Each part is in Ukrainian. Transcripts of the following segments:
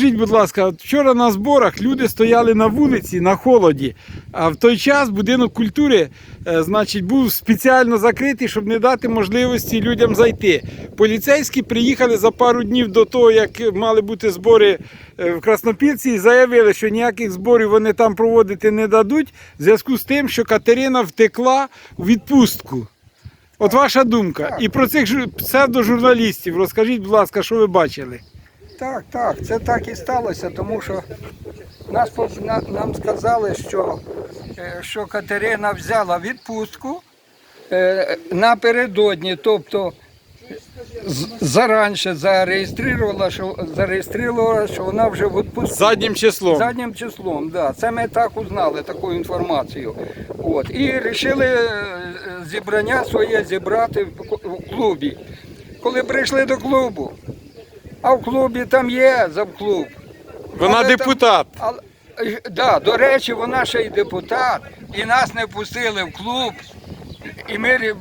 Скажіть, будь ласка, вчора на зборах люди стояли на вулиці на холоді, а в той час будинок культури е, значить, був спеціально закритий, щоб не дати можливості людям зайти. Поліцейські приїхали за пару днів до того, як мали бути збори е, в Краснопільці, і заявили, що ніяких зборів вони там проводити не дадуть, в зв'язку з тим, що Катерина втекла у відпустку. От ваша думка. І про цих жу- псевдожурналістів розкажіть, будь ласка, що ви бачили? Так, так, це так і сталося, тому що нас, нам сказали, що, е, що Катерина взяла відпустку е, напередодні, тобто заранше зареєструвала, що, зареєструвала, що вона вже в відпустку. Заднім числом. Заднім числом, да. Це ми так узнали, таку інформацію. От. І вирішили е, зібрання своє зібрати в клубі. Коли прийшли до клубу, а в клубі там є завклуб. Вона Але там- депутат. Але, е, да, до речі, вона ще й депутат, і нас не пустили в клуб. І ми, е,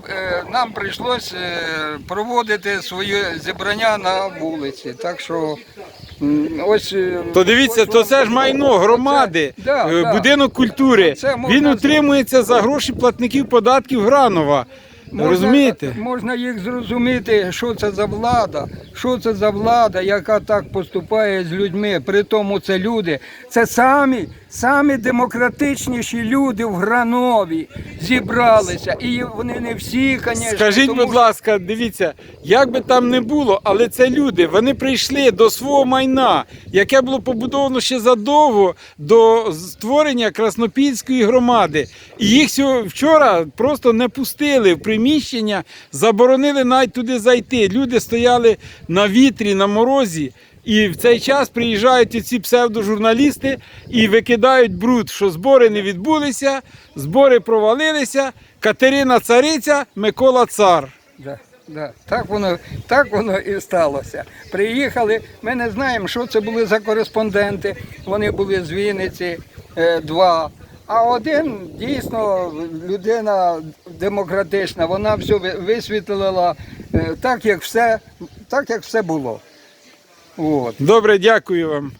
нам прийшлося е, проводити своє зібрання на вулиці. Так що ось. То дивіться, ось то це ж майно громади, Це- да, да. будинок культури. Він утримується за гроші платників податків Гранова. Можна- Розумієте? Можна їх зрозуміти, що це за влада, що це за влада, яка так поступає з людьми. При тому це люди. Це самі, самі демократичніші люди в Гранові зібралися. І вони не всі, звісно. Скажіть, тому будь ласка, дивіться, як би там не було, але це люди. Вони прийшли до свого майна, яке було побудовано ще задовго до створення Краснопільської громади. І їх вчора просто не пустили в приміщення, заборонили навіть туди зайти. Люди стояли на вітрі, на морозі. І в цей час приїжджають ці псевдожурналісти і викидають бруд, що збори не відбулися, збори провалилися. Катерина цариця, Микола цар. Да, да. Так, воно, так воно і сталося. Приїхали, ми не знаємо, що це були за кореспонденти. Вони були з Вінниці е, два. А один дійсно людина демократична, вона все висвітлила е, так, як все, так, як все було. От. Добре, дякую вам.